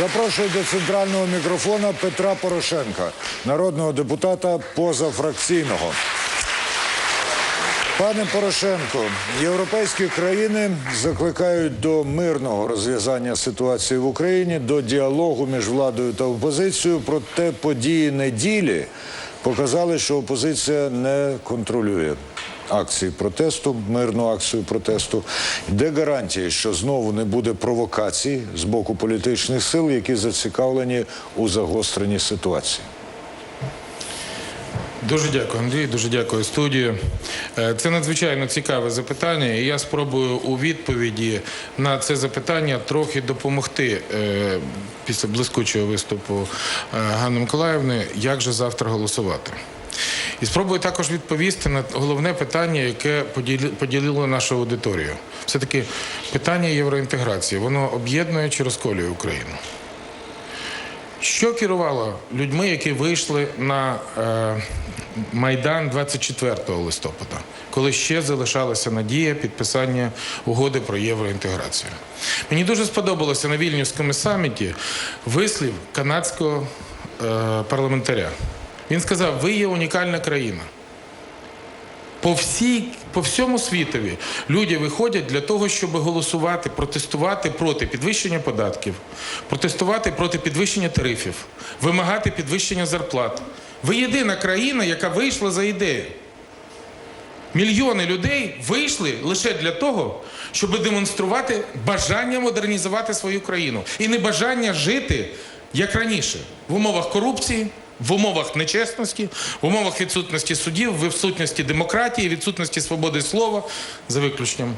Запрошую до центрального мікрофона Петра Порошенка, народного депутата позафракційного. Пане Порошенко, європейські країни закликають до мирного розв'язання ситуації в Україні, до діалогу між владою та опозицією. Проте події неділі показали, що опозиція не контролює акції протесту, мирну акцію протесту. Де гарантії, що знову не буде провокацій з боку політичних сил, які зацікавлені у загостренні ситуації? Дуже дякую, Андрій. Дуже дякую студію. Е, Це надзвичайно цікаве запитання, і я спробую у відповіді на це запитання трохи допомогти е, після блискучого виступу е, Ганни Миколаївни, як же завтра голосувати. І спробую також відповісти на головне питання, яке поділи- поділило нашу аудиторію. Все-таки питання євроінтеграції. Воно об'єднує чи розколює Україну. Що керувало людьми, які вийшли на е, Майдан 24 листопада, коли ще залишалася надія підписання угоди про євроінтеграцію? Мені дуже сподобалося на Вільнюському саміті вислів канадського е, парламентаря. Він сказав: ви є унікальна країна. По, всій, по всьому світові люди виходять для того, щоб голосувати, протестувати проти підвищення податків, протестувати проти підвищення тарифів, вимагати підвищення зарплат. Ви єдина країна, яка вийшла за ідею. Мільйони людей вийшли лише для того, щоб демонструвати бажання модернізувати свою країну і не бажання жити як раніше в умовах корупції, в умовах нечесності, в умовах відсутності судів, в відсутності демократії, відсутності свободи слова, за виключенням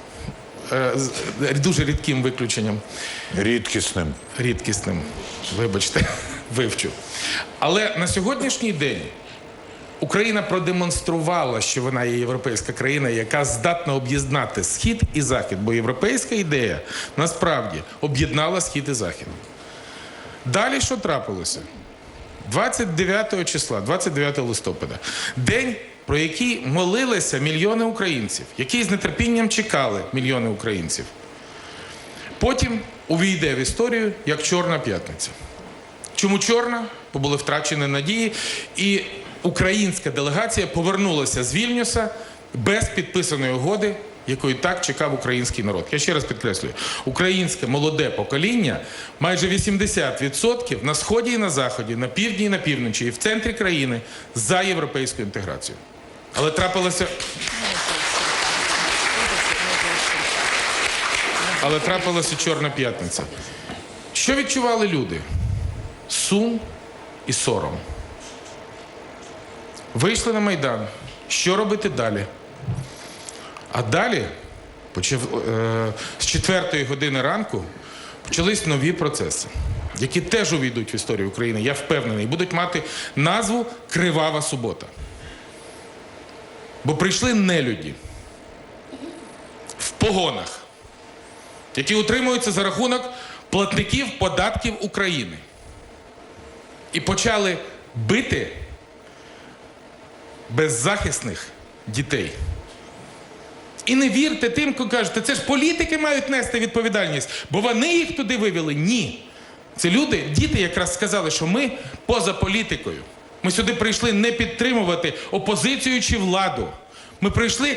е, з- дуже рідким виключенням Рідкісним. рідкісним. Вибачте, вивчу. Але на сьогоднішній день Україна продемонструвала, що вона є європейська країна, яка здатна об'єднати схід і захід. Бо європейська ідея насправді об'єднала схід і захід. Далі що трапилося? 29 числа, 29 листопада, день, про який молилися мільйони українців, який з нетерпінням чекали мільйони українців. Потім увійде в історію як Чорна п'ятниця. Чому чорна? Бо були втрачені надії, і українська делегація повернулася з Вільнюса без підписаної угоди, якої так чекав український народ. Я ще раз підкреслюю: українське молоде покоління майже 80% на сході і на заході, на півдні і на півночі, і в центрі країни за європейську інтеграцію. Але трапилося. Але трапилася Чорна п'ятниця. Що відчували люди? Сум і сором. Вийшли на Майдан. Що робити далі? А далі, е, з 4 години ранку, почались нові процеси, які теж увійдуть в історію України, я впевнений, і будуть мати назву Кривава субота. Бо прийшли нелюді в погонах які утримуються за рахунок платників податків України. І почали бити беззахисних дітей. І не вірте тим, хто кажете, це ж політики мають нести відповідальність, бо вони їх туди вивели. Ні. Це люди, діти якраз сказали, що ми поза політикою. Ми сюди прийшли не підтримувати опозицію чи владу. Ми прийшли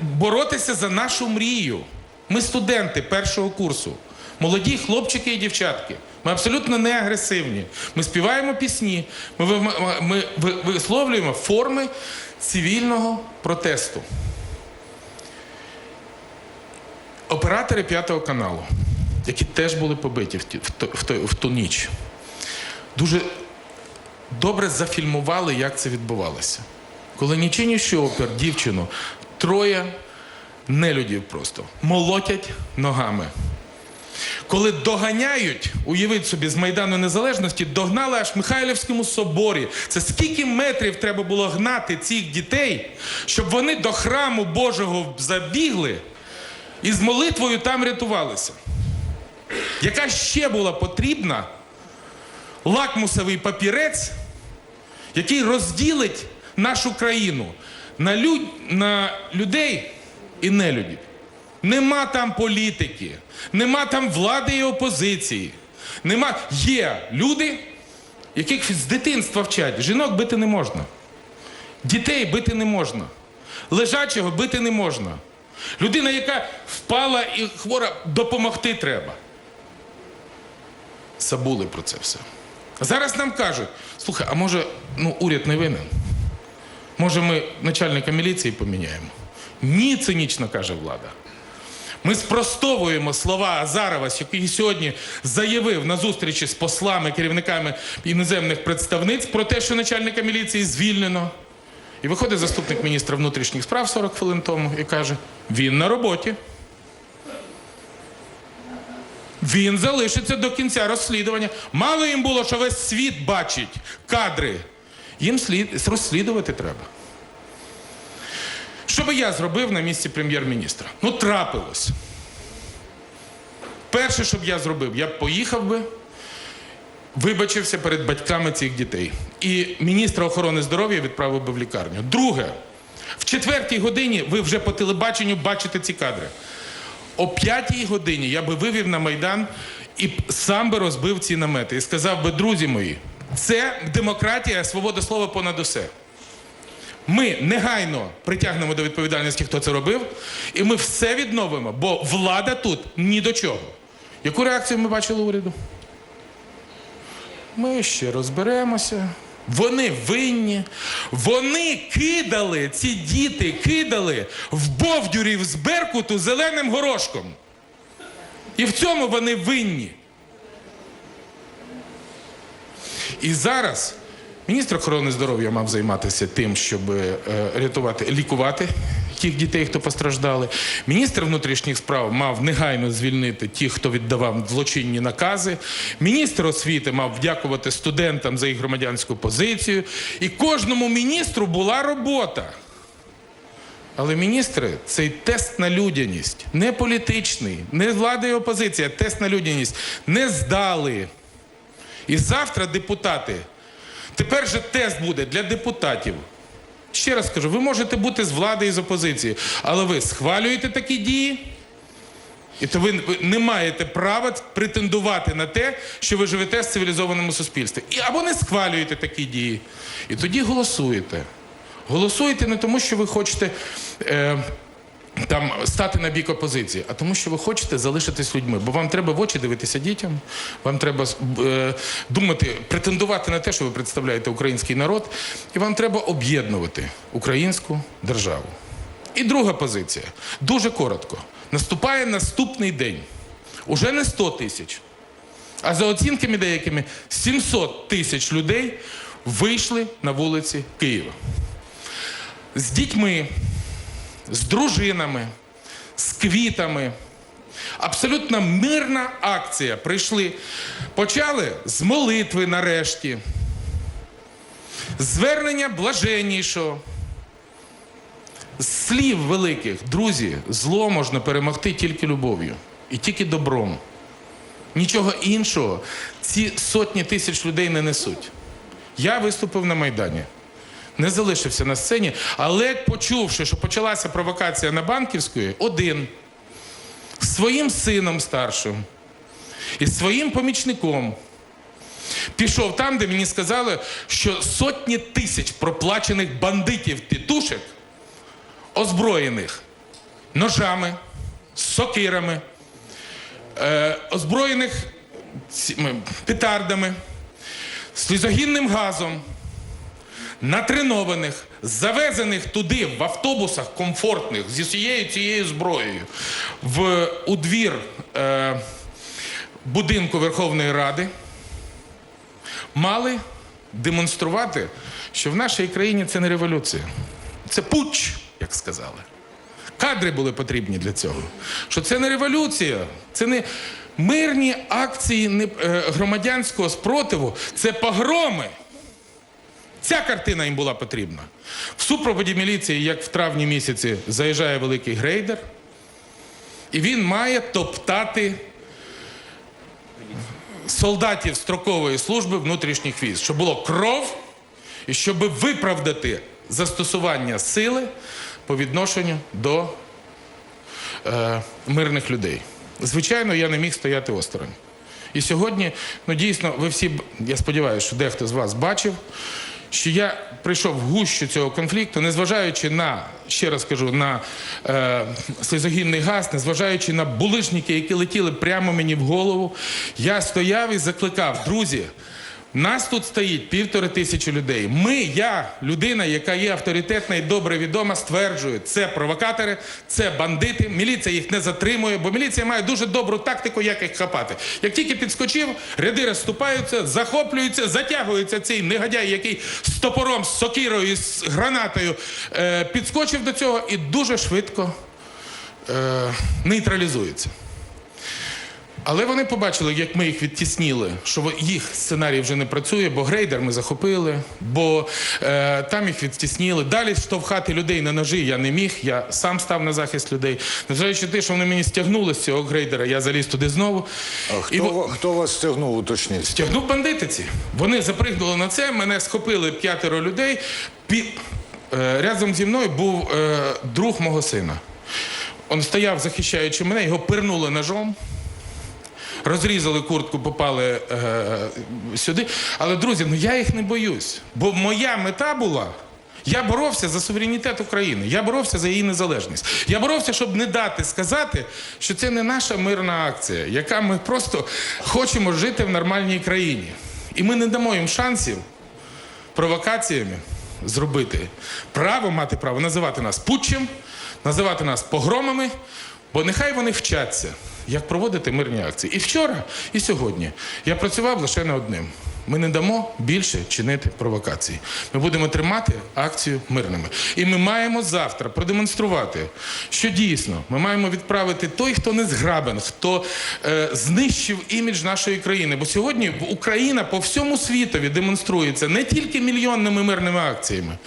боротися за нашу мрію. Ми студенти першого курсу, молоді хлопчики і дівчатки. Ми абсолютно не агресивні. Ми співаємо пісні, ми, висловлюємо форми цивільного протесту. Оператори п'ятого каналу, які теж були побиті в, ті- в, ту- в, в ту ніч, дуже добре зафільмували, як це відбувалося. Коли нічий ніщо опер дівчину, троє нелюдів просто молотять ногами. Коли доганяють, уявіть собі, з Майдану Незалежності, догнали аж в Михайлівському соборі. Це скільки метрів треба було гнати цих дітей, щоб вони до храму Божого забігли і з молитвою там рятувалися. Яка ще була потрібна лакмусовий папірець, який розділить нашу країну на, люд... на людей і нелюдів. Нема там політики, нема там влади і опозиції. Нема. Є люди, яких з дитинства вчать. Жінок бити не можна. Дітей бити не можна. Лежачого бити не можна. Людина, яка впала і хвора, допомогти треба. Забули про це все. Зараз нам кажуть: слухай, а може, ну, уряд не винен? Може, ми начальника міліції поміняємо? Ні, цинічно каже влада. Ми спростовуємо слова Азарова, який сьогодні заявив на зустрічі з послами, керівниками іноземних представниць про те, що начальника міліції звільнено. І виходить заступник міністра внутрішніх справ 40 хвилин тому і каже: він на роботі. Він залишиться до кінця розслідування. Мало їм було, що весь світ бачить кадри. Їм слід розслідувати треба. Що би я зробив на місці прем'єр-міністра? Ну, трапилось. Перше, що б я зробив, я б поїхав би, вибачився перед батьками цих дітей. І міністра охорони здоров'я відправив би в лікарню. Друге, в четвертій годині ви вже по телебаченню бачите ці кадри. О п'ятій годині я би вивів на Майдан і сам би розбив ці намети і сказав би, друзі мої, це демократія, свобода слова понад усе. Ми негайно притягнемо до відповідальності, хто це робив, і ми все відновимо, бо влада тут ні до чого. Яку реакцію ми бачили уряду? Ми ще розберемося. Вони винні. Вони кидали, ці діти кидали в Бовдюрів з Беркуту зеленим горошком. І в цьому вони винні. І зараз міністр охорони здоров'я мав займатися тим, щоб е, рятувати, лікувати тих дітей, хто постраждали. Міністр внутрішніх справ мав негайно звільнити тих, хто віддавав злочинні накази. Міністр освіти мав вдякувати студентам за їх громадянську позицію. І кожному міністру була робота. Але міністри цей тест на людяність, не політичний, не влада і опозиція, тест на людяність не здали. І завтра депутати. Тепер же тест буде для депутатів. Ще раз кажу, ви можете бути з влади і з опозиції, але ви схвалюєте такі дії, і то ви не маєте права претендувати на те, що ви живете в цивілізованому суспільстві. І або не схвалюєте такі дії. І тоді голосуєте. Голосуєте не тому, що ви хочете. Е, там стати на бік опозиції, а тому, що ви хочете залишитись людьми. Бо вам треба в очі дивитися дітям, вам треба е, думати, претендувати на те, що ви представляєте український народ, і вам треба об'єднувати українську державу. І друга позиція дуже коротко. Наступає наступний день. Уже не 100 тисяч, а за оцінками деякими 700 тисяч людей вийшли на вулиці Києва. З дітьми, з дружинами, з квітами. Абсолютно мирна акція. Прийшли. Почали з молитви нарешті. Звернення блаженнішого. З слів великих, друзі, зло можна перемогти тільки любов'ю і тільки добром. Нічого іншого ці сотні тисяч людей не несуть. Я виступив на Майдані не залишився на сцені, але почувши, що почалася провокація на Банківської, один з своїм сином старшим і своїм помічником пішов там, де мені сказали, що сотні тисяч проплачених бандитів тітушек, озброєних ножами, сокирами, е, озброєних петардами, слізогінним газом натренованих, завезених туди в автобусах комфортних зі всією цією зброєю в у двір е, будинку Верховної Ради, мали демонструвати, що в нашій країні це не революція, це путч, як сказали. Кадри були потрібні для цього. Що це не революція, це не мирні акції е, громадянського спротиву, це погроми. Ця картина їм була потрібна. В супроводі міліції, як в травні місяці, заїжджає великий грейдер, і він має топтати солдатів строкової служби внутрішніх військ, щоб було кров, і щоб виправдати застосування сили по відношенню до е, мирних людей. Звичайно, я не міг стояти осторонь. І сьогодні, ну дійсно, ви всі, я сподіваюся, що дехто з вас бачив, що я прийшов в гущу цього конфлікту, незважаючи на, ще раз кажу, на е, сльозогінний газ, незважаючи на булишники, які летіли прямо мені в голову, я стояв і закликав, друзі. Нас тут стоїть півтори тисячі людей. Ми, я, людина, яка є авторитетна і добре відома, стверджую, це провокатори, це бандити. Міліція їх не затримує, бо міліція має дуже добру тактику, як їх хапати. Як тільки підскочив, ряди розступаються, захоплюються, затягується цей негодяй, який з топором, з сокирою, з гранатою е, підскочив до цього і дуже швидко е, нейтралізується. Але вони побачили, як ми їх відтісніли, що їх сценарій вже не працює, бо грейдер ми захопили, бо е, там їх відтісніли. Далі штовхати людей на ножі я не міг. Я сам став на захист людей. Незважаючи те, що вони мені стягнули з цього грейдера, я заліз туди знову. А хто, ва- хто вас стягнув, уточніть? Стягнув бандитиці. Вони запригнули на це, мене схопили п'ятеро людей. Пі... Е, рядом зі мною був е, друг мого сина. Він стояв, захищаючи мене, його пирнули ножом. Розрізали куртку, попали е, сюди. Але, друзі, ну я їх не боюсь. Бо моя мета була. Я боровся за суверенітет України. Я боровся за її незалежність. Я боровся, щоб не дати сказати, що це не наша мирна акція, яка ми просто хочемо жити в нормальній країні. І ми не дамо їм шансів провокаціями зробити право, мати право називати нас путчем, називати нас погромами, бо нехай вони вчаться, як проводити мирні акції. І вчора, і сьогодні я працював лише над одним. Ми не дамо більше чинити провокації. Ми будемо тримати акцію мирними. І ми маємо завтра продемонструвати, що дійсно ми маємо відправити той, хто не зграбен, хто е, знищив імідж нашої країни. Бо сьогодні Україна по всьому світові демонструється не тільки мільйонними мирними акціями,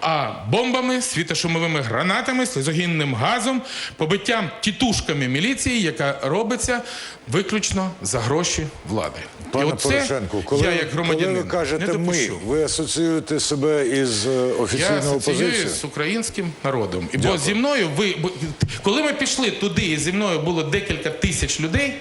а бомбами, світошумовими гранатами, сльозогінним газом, побиттям тітушками міліції, яка робиться виключно за гроші влади. Пане І оце Порошенко, коли, я як громадянин коли ви кажете не ми, ви асоціюєте себе із е, Я офіційною асоціюю опозицією? з українським народом. І бо зі мною ви бо- коли ми пішли туди, і зі мною було декілька тисяч людей.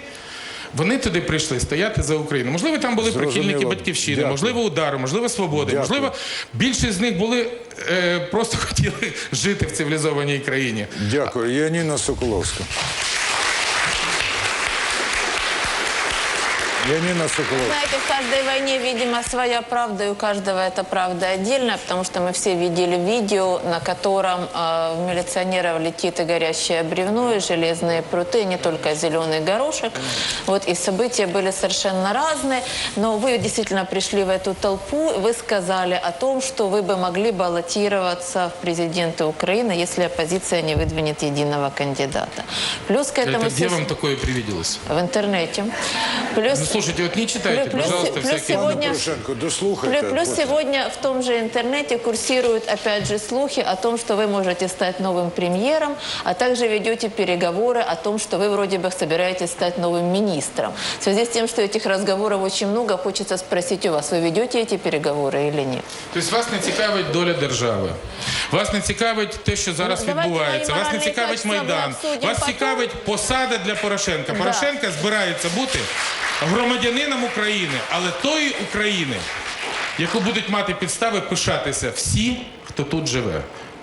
Вони туди прийшли стояти за Україну. Можливо, там були Зрозуміло. прихильники батьківщини, Дякую. можливо, удару, можливо, свободи. Дякую. Можливо, більшість з них були е, просто хотіли жити в цивілізованій країні. Дякую. Яніна Соколовська. Яніна Соколовська. Знаете, в каждой войне, видимо, своя правда, и у каждого эта правда отдельная, потому что мы все видели видео, на котором э, в милиционеров летит и горящее бревно, и железные пруты, и не только зеленый горошек. Вот, и события были совершенно разные, но вы действительно пришли в эту толпу, вы сказали о том, что вы бы могли баллотироваться в президенты Украины, если оппозиция не выдвинет единого кандидата. Плюс к этому... Это где вам такое привиделось? В интернете. Плюс... Ну, слушайте, вот не читайте, Плюс- пожалуйста, плюс всякие... сегодня- Пане Порошенко, дослухайте. Плюс, плюс потім. сегодня в том же интернете курсируют опять же слухи о том, что вы можете стать новым премьером, а также ведете переговоры о том, что вы вроде бы собираетесь стать новым министром. В связи с тем, что этих разговоров очень много, хочется спросить у вас, вы ведете эти переговоры или нет? Тобто вас не цікавить доля держави, вас не цікавить те, що зараз Ну, давайте відбувається, мої вас не моральні цікавить качества ми Майдан, обсудимо вас потім. цікавить посада для Порошенка. Да. Порошенка збирається бути громадянином України, але тої України, яку будуть мати підстави пишатися всі, хто тут живе.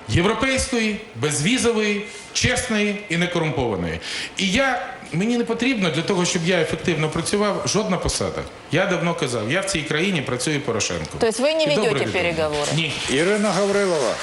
Європейської, безвізової, чесної і некорумпованої. І я мені не потрібно для того, щоб я ефективно працював, жодна посада. Я давно казав, я в цій країні працюю Порошенко. То есть вы не ведете відомо. переговоры? Ні. Ірина Гаврилова.